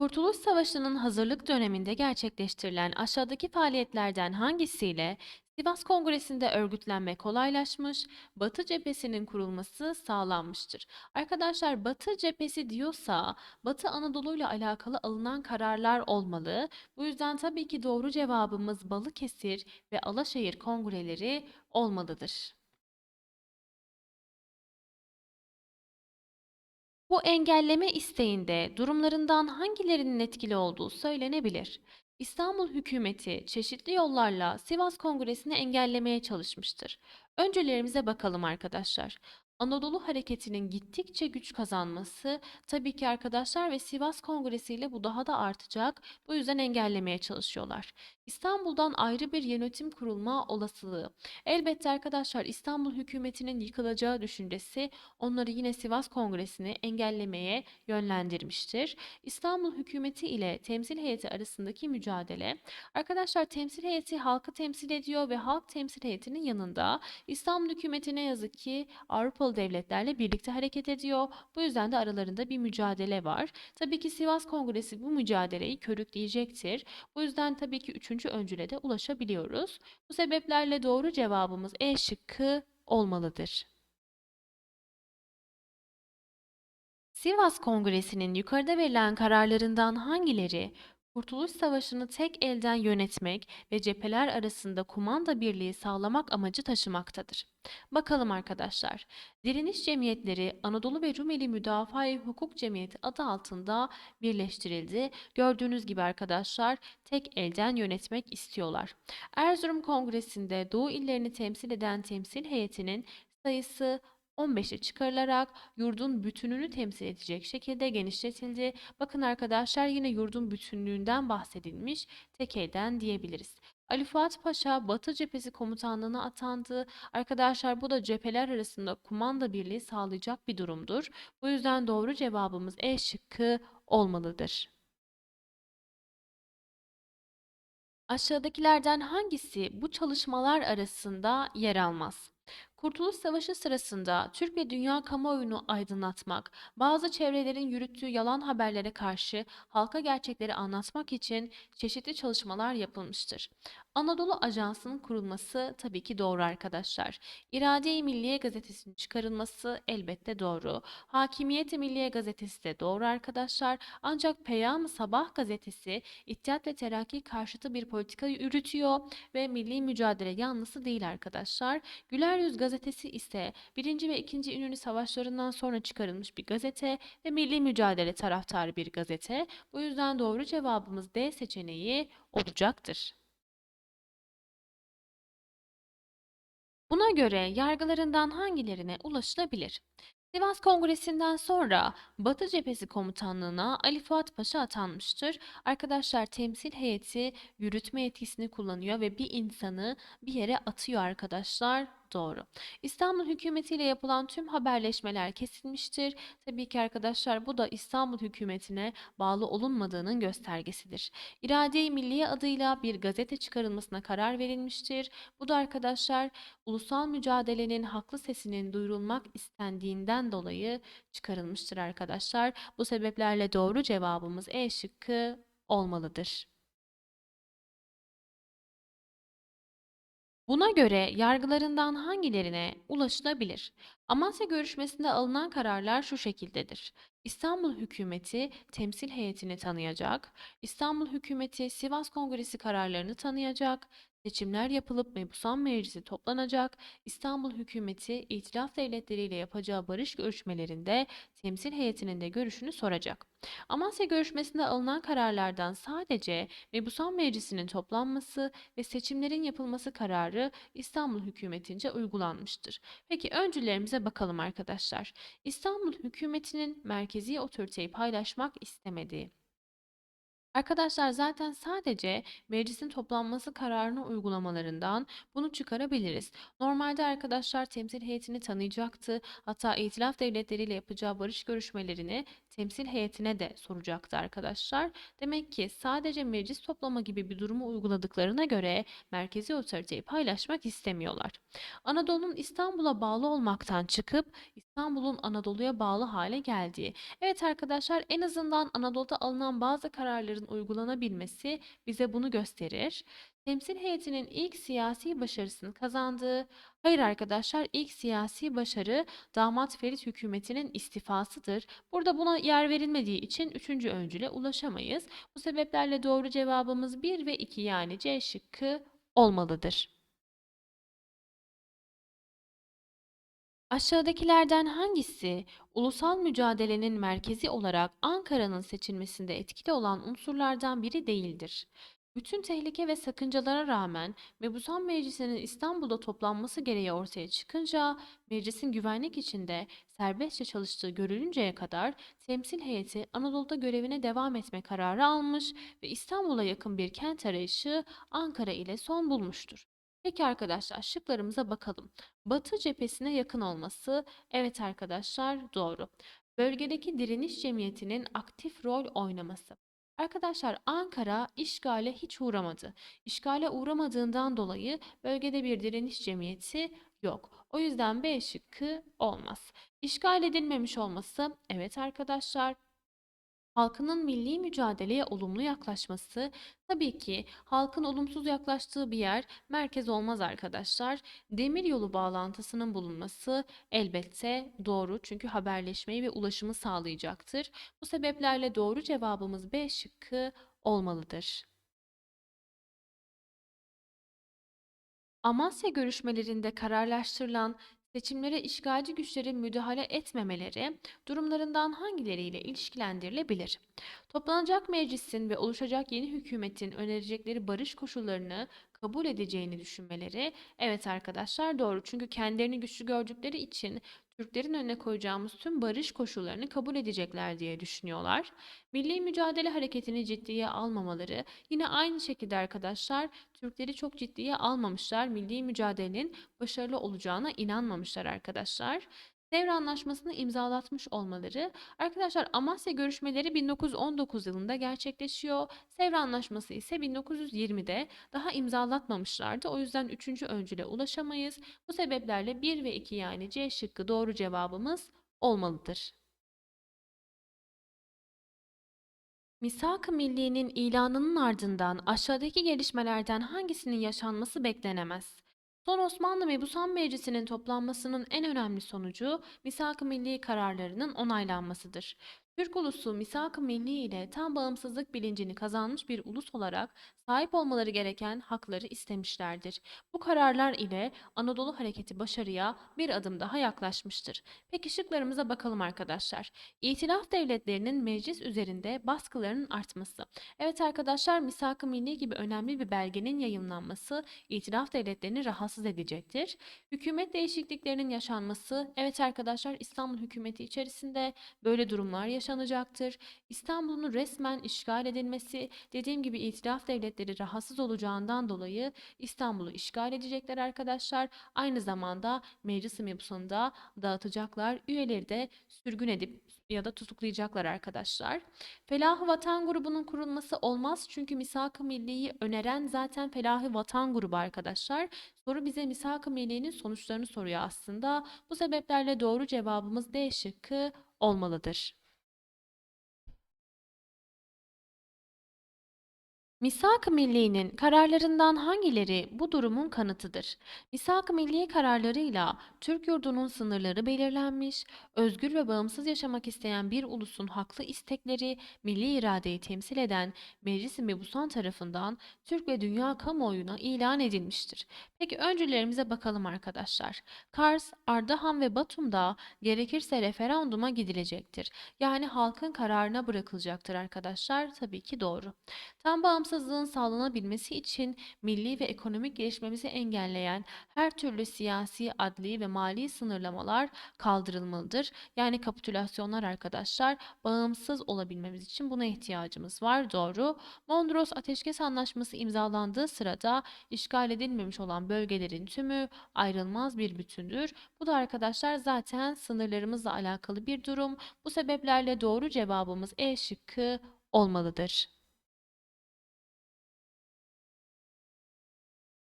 Kurtuluş Savaşı'nın hazırlık döneminde gerçekleştirilen aşağıdaki faaliyetlerden hangisiyle Sivas Kongresi'nde örgütlenme kolaylaşmış, Batı cephesinin kurulması sağlanmıştır? Arkadaşlar Batı cephesi diyorsa Batı Anadolu ile alakalı alınan kararlar olmalı. Bu yüzden tabii ki doğru cevabımız Balıkesir ve Alaşehir kongreleri olmalıdır. Bu engelleme isteğinde durumlarından hangilerinin etkili olduğu söylenebilir. İstanbul hükümeti çeşitli yollarla Sivas Kongresi'ni engellemeye çalışmıştır. Öncelerimize bakalım arkadaşlar. Anadolu hareketinin gittikçe güç kazanması tabii ki arkadaşlar ve Sivas Kongresi ile bu daha da artacak. Bu yüzden engellemeye çalışıyorlar. İstanbul'dan ayrı bir yönetim kurulma olasılığı. Elbette arkadaşlar İstanbul hükümetinin yıkılacağı düşüncesi onları yine Sivas Kongresi'ni engellemeye yönlendirmiştir. İstanbul hükümeti ile temsil heyeti arasındaki mücadele. Arkadaşlar temsil heyeti halkı temsil ediyor ve halk temsil heyetinin yanında İstanbul hükümeti ne yazık ki Avrupalı devletlerle birlikte hareket ediyor. Bu yüzden de aralarında bir mücadele var. Tabii ki Sivas Kongresi bu mücadeleyi körükleyecektir. Bu yüzden tabii ki üçüncü öncüle de ulaşabiliyoruz. Bu sebeplerle doğru cevabımız E şıkkı olmalıdır. Sivas Kongresi'nin yukarıda verilen kararlarından hangileri Kurtuluş Savaşı'nı tek elden yönetmek ve cepheler arasında kumanda birliği sağlamak amacı taşımaktadır? Bakalım arkadaşlar. Direniş cemiyetleri Anadolu ve Rumeli Müdafaa-i Hukuk Cemiyeti adı altında birleştirildi. Gördüğünüz gibi arkadaşlar tek elden yönetmek istiyorlar. Erzurum Kongresi'nde Doğu illerini temsil eden temsil heyetinin sayısı 15'e çıkarılarak yurdun bütününü temsil edecek şekilde genişletildi. Bakın arkadaşlar yine yurdun bütünlüğünden bahsedilmiş tek elden diyebiliriz. Ali Fuat Paşa Batı Cephesi Komutanlığı'na atandı. Arkadaşlar bu da cepheler arasında kumanda birliği sağlayacak bir durumdur. Bu yüzden doğru cevabımız E şıkkı olmalıdır. Aşağıdakilerden hangisi bu çalışmalar arasında yer almaz? Kurtuluş Savaşı sırasında Türk ve dünya kamuoyunu aydınlatmak, bazı çevrelerin yürüttüğü yalan haberlere karşı halka gerçekleri anlatmak için çeşitli çalışmalar yapılmıştır. Anadolu Ajansı'nın kurulması tabii ki doğru arkadaşlar. İrade-i Milliye Gazetesi'nin çıkarılması elbette doğru. Hakimiyet-i Milliye Gazetesi de doğru arkadaşlar. Ancak Peyam-ı Sabah gazetesi İttihat ve Terakki karşıtı bir politika yürütüyor ve milli mücadele yanlısı değil arkadaşlar. Güler Yüz gazetesi ise 1. ve 2. İnönü Savaşlarından sonra çıkarılmış bir gazete ve milli mücadele taraftarı bir gazete. Bu yüzden doğru cevabımız D seçeneği olacaktır. Buna göre yargılarından hangilerine ulaşılabilir? Sivas Kongresi'nden sonra Batı Cephesi Komutanlığı'na Ali Fuat Paşa atanmıştır. Arkadaşlar temsil heyeti yürütme yetkisini kullanıyor ve bir insanı bir yere atıyor arkadaşlar. Doğru. İstanbul hükümetiyle yapılan tüm haberleşmeler kesilmiştir. Tabii ki arkadaşlar bu da İstanbul hükümetine bağlı olunmadığının göstergesidir. İrade-i Milliye adıyla bir gazete çıkarılmasına karar verilmiştir. Bu da arkadaşlar ulusal mücadelenin haklı sesinin duyurulmak istendiğinden dolayı çıkarılmıştır arkadaşlar. Bu sebeplerle doğru cevabımız E şıkkı olmalıdır. Buna göre yargılarından hangilerine ulaşılabilir? Amasya görüşmesinde alınan kararlar şu şekildedir. İstanbul hükümeti temsil heyetini tanıyacak, İstanbul hükümeti Sivas Kongresi kararlarını tanıyacak, seçimler yapılıp mebusan meclisi toplanacak, İstanbul hükümeti İtilaf devletleriyle yapacağı barış görüşmelerinde temsil heyetinin de görüşünü soracak. Amasya görüşmesinde alınan kararlardan sadece Mebusan Meclisi'nin toplanması ve seçimlerin yapılması kararı İstanbul hükümetince uygulanmıştır. Peki öncülerimize bakalım arkadaşlar. İstanbul hükümetinin merkezi otoriteyi paylaşmak istemediği. Arkadaşlar zaten sadece meclisin toplanması kararını uygulamalarından bunu çıkarabiliriz. Normalde arkadaşlar temsil heyetini tanıyacaktı. Hatta İtilaf devletleriyle yapacağı barış görüşmelerini temsil heyetine de soracaktı arkadaşlar. Demek ki sadece meclis toplama gibi bir durumu uyguladıklarına göre merkezi otoriteyi paylaşmak istemiyorlar. Anadolu'nun İstanbul'a bağlı olmaktan çıkıp İstanbul'un Anadolu'ya bağlı hale geldiği. Evet arkadaşlar en azından Anadolu'da alınan bazı kararların uygulanabilmesi bize bunu gösterir. Temsil heyetinin ilk siyasi başarısını kazandığı, hayır arkadaşlar ilk siyasi başarı damat Ferit hükümetinin istifasıdır. Burada buna yer verilmediği için üçüncü öncüle ulaşamayız. Bu sebeplerle doğru cevabımız 1 ve 2 yani C şıkkı olmalıdır. Aşağıdakilerden hangisi ulusal mücadelenin merkezi olarak Ankara'nın seçilmesinde etkili olan unsurlardan biri değildir? Bütün tehlike ve sakıncalara rağmen Mebusan Meclisi'nin İstanbul'da toplanması gereği ortaya çıkınca meclisin güvenlik içinde serbestçe çalıştığı görülünceye kadar temsil heyeti Anadolu'da görevine devam etme kararı almış ve İstanbul'a yakın bir kent arayışı Ankara ile son bulmuştur. Peki arkadaşlar şıklarımıza bakalım. Batı cephesine yakın olması, evet arkadaşlar doğru. Bölgedeki direniş cemiyetinin aktif rol oynaması. Arkadaşlar Ankara işgale hiç uğramadı. İşgale uğramadığından dolayı bölgede bir direniş cemiyeti yok. O yüzden B şıkkı olmaz. İşgal edilmemiş olması, evet arkadaşlar Halkının milli mücadeleye olumlu yaklaşması, tabii ki halkın olumsuz yaklaştığı bir yer merkez olmaz arkadaşlar. Demiryolu bağlantısının bulunması elbette doğru çünkü haberleşmeyi ve ulaşımı sağlayacaktır. Bu sebeplerle doğru cevabımız B şıkkı olmalıdır. Amasya görüşmelerinde kararlaştırılan seçimlere işgalci güçlerin müdahale etmemeleri durumlarından hangileriyle ilişkilendirilebilir? Toplanacak meclisin ve oluşacak yeni hükümetin önerecekleri barış koşullarını kabul edeceğini düşünmeleri evet arkadaşlar doğru. Çünkü kendilerini güçlü gördükleri için Türklerin önüne koyacağımız tüm barış koşullarını kabul edecekler diye düşünüyorlar. Milli mücadele hareketini ciddiye almamaları yine aynı şekilde arkadaşlar Türkleri çok ciddiye almamışlar. Milli mücadelenin başarılı olacağına inanmamışlar arkadaşlar. Sevr Anlaşması'nı imzalatmış olmaları. Arkadaşlar Amasya görüşmeleri 1919 yılında gerçekleşiyor. Sevr Anlaşması ise 1920'de daha imzalatmamışlardı. O yüzden 3. öncüle ulaşamayız. Bu sebeplerle 1 ve 2 yani C şıkkı doğru cevabımız olmalıdır. Misak-ı Milli'nin ilanının ardından aşağıdaki gelişmelerden hangisinin yaşanması beklenemez? Son Osmanlı Mebusan Meclisi'nin toplanmasının en önemli sonucu Misak-ı Milli kararlarının onaylanmasıdır. Türk ulusu Misak-ı Milli ile tam bağımsızlık bilincini kazanmış bir ulus olarak sahip olmaları gereken hakları istemişlerdir. Bu kararlar ile Anadolu hareketi başarıya bir adım daha yaklaşmıştır. Peki şıklarımıza bakalım arkadaşlar. İtilaf devletlerinin meclis üzerinde baskılarının artması. Evet arkadaşlar Misak-ı Milli gibi önemli bir belgenin yayınlanması İtilaf devletlerini rahatsız edecektir. Hükümet değişikliklerinin yaşanması. Evet arkadaşlar İstanbul hükümeti içerisinde böyle durumlar yaşanacaktır. İstanbul'un resmen işgal edilmesi, dediğim gibi İtilaf devletleri rahatsız olacağından dolayı İstanbul'u işgal edecekler arkadaşlar. Aynı zamanda meclis mebusunda dağıtacaklar. Üyeleri de sürgün edip ya da tutuklayacaklar arkadaşlar. Felah-ı Vatan grubunun kurulması olmaz çünkü Misak-ı Milli'yi öneren zaten Felah-ı Vatan grubu arkadaşlar. Soru bize Misak-ı Milli'nin sonuçlarını soruyor aslında. Bu sebeplerle doğru cevabımız D şıkkı olmalıdır. Misak-ı Milli'nin kararlarından hangileri bu durumun kanıtıdır? Misak-ı Milli kararlarıyla Türk yurdunun sınırları belirlenmiş, özgür ve bağımsız yaşamak isteyen bir ulusun haklı istekleri, milli iradeyi temsil eden Meclis-i Mebusan tarafından Türk ve dünya kamuoyuna ilan edilmiştir. Peki öncülerimize bakalım arkadaşlar. Kars, Ardahan ve Batum'da gerekirse referanduma gidilecektir. Yani halkın kararına bırakılacaktır arkadaşlar. Tabii ki doğru. Tam bağımsız bağımsızlığın sağlanabilmesi için milli ve ekonomik gelişmemizi engelleyen her türlü siyasi, adli ve mali sınırlamalar kaldırılmalıdır. Yani kapitülasyonlar arkadaşlar bağımsız olabilmemiz için buna ihtiyacımız var. Doğru. Mondros Ateşkes Anlaşması imzalandığı sırada işgal edilmemiş olan bölgelerin tümü ayrılmaz bir bütündür. Bu da arkadaşlar zaten sınırlarımızla alakalı bir durum. Bu sebeplerle doğru cevabımız E şıkkı olmalıdır.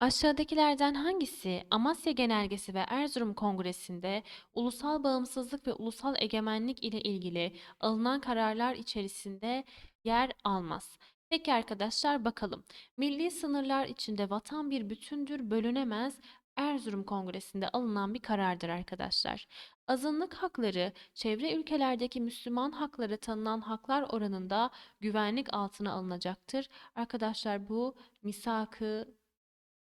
Aşağıdakilerden hangisi Amasya Genelgesi ve Erzurum Kongresi'nde ulusal bağımsızlık ve ulusal egemenlik ile ilgili alınan kararlar içerisinde yer almaz? Peki arkadaşlar bakalım. Milli sınırlar içinde vatan bir bütündür, bölünemez. Erzurum Kongresi'nde alınan bir karardır arkadaşlar. Azınlık hakları çevre ülkelerdeki Müslüman hakları tanınan haklar oranında güvenlik altına alınacaktır. Arkadaşlar bu misak-ı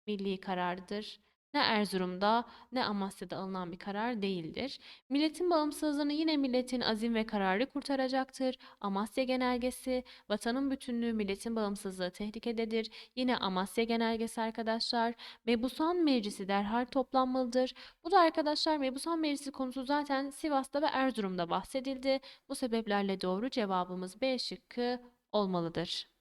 milli karardır. Ne Erzurum'da ne Amasya'da alınan bir karar değildir. Milletin bağımsızlığını yine milletin azim ve kararı kurtaracaktır. Amasya Genelgesi, vatanın bütünlüğü, milletin bağımsızlığı tehlikededir. Yine Amasya Genelgesi arkadaşlar. Mebusan Meclisi derhal toplanmalıdır. Bu da arkadaşlar Mebusan Meclisi konusu zaten Sivas'ta ve Erzurum'da bahsedildi. Bu sebeplerle doğru cevabımız B şıkkı olmalıdır.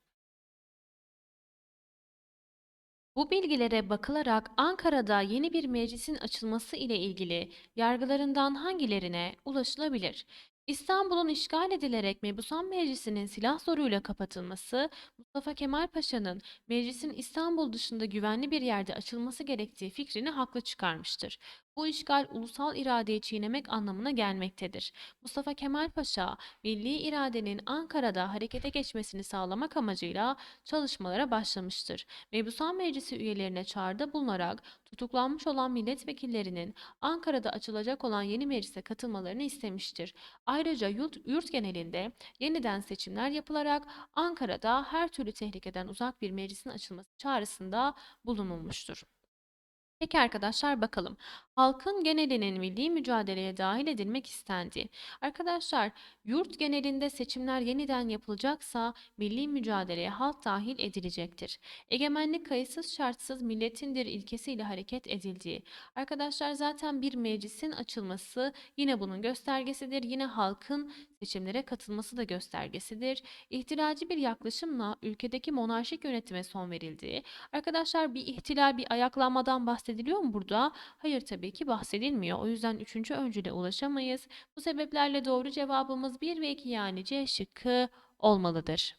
Bu bilgilere bakılarak Ankara'da yeni bir meclisin açılması ile ilgili yargılarından hangilerine ulaşılabilir? İstanbul'un işgal edilerek Mebusan Meclisi'nin silah zoruyla kapatılması, Mustafa Kemal Paşa'nın meclisin İstanbul dışında güvenli bir yerde açılması gerektiği fikrini haklı çıkarmıştır. Bu işgal ulusal iradeyi çiğnemek anlamına gelmektedir. Mustafa Kemal Paşa, milli iradenin Ankara'da harekete geçmesini sağlamak amacıyla çalışmalara başlamıştır. Mebusan Meclisi üyelerine çağrıda bulunarak tutuklanmış olan milletvekillerinin Ankara'da açılacak olan yeni meclise katılmalarını istemiştir. Ayrıca yurt, yurt genelinde yeniden seçimler yapılarak Ankara'da her türlü tehlikeden uzak bir meclisin açılması çağrısında bulunulmuştur. Peki arkadaşlar bakalım. Halkın genelinin milli mücadeleye dahil edilmek istendi. Arkadaşlar yurt genelinde seçimler yeniden yapılacaksa milli mücadeleye halk dahil edilecektir. Egemenlik kayıtsız şartsız milletindir ilkesiyle hareket edildiği. Arkadaşlar zaten bir meclisin açılması yine bunun göstergesidir. Yine halkın seçimlere katılması da göstergesidir. İhtilacı bir yaklaşımla ülkedeki monarşik yönetime son verildiği. Arkadaşlar bir ihtilal bir ayaklanmadan bahsediliyor mu burada? Hayır tabii ki bahsedilmiyor. O yüzden üçüncü öncüle ulaşamayız. Bu sebeplerle doğru cevabımız 1 ve 2 yani C şıkkı olmalıdır.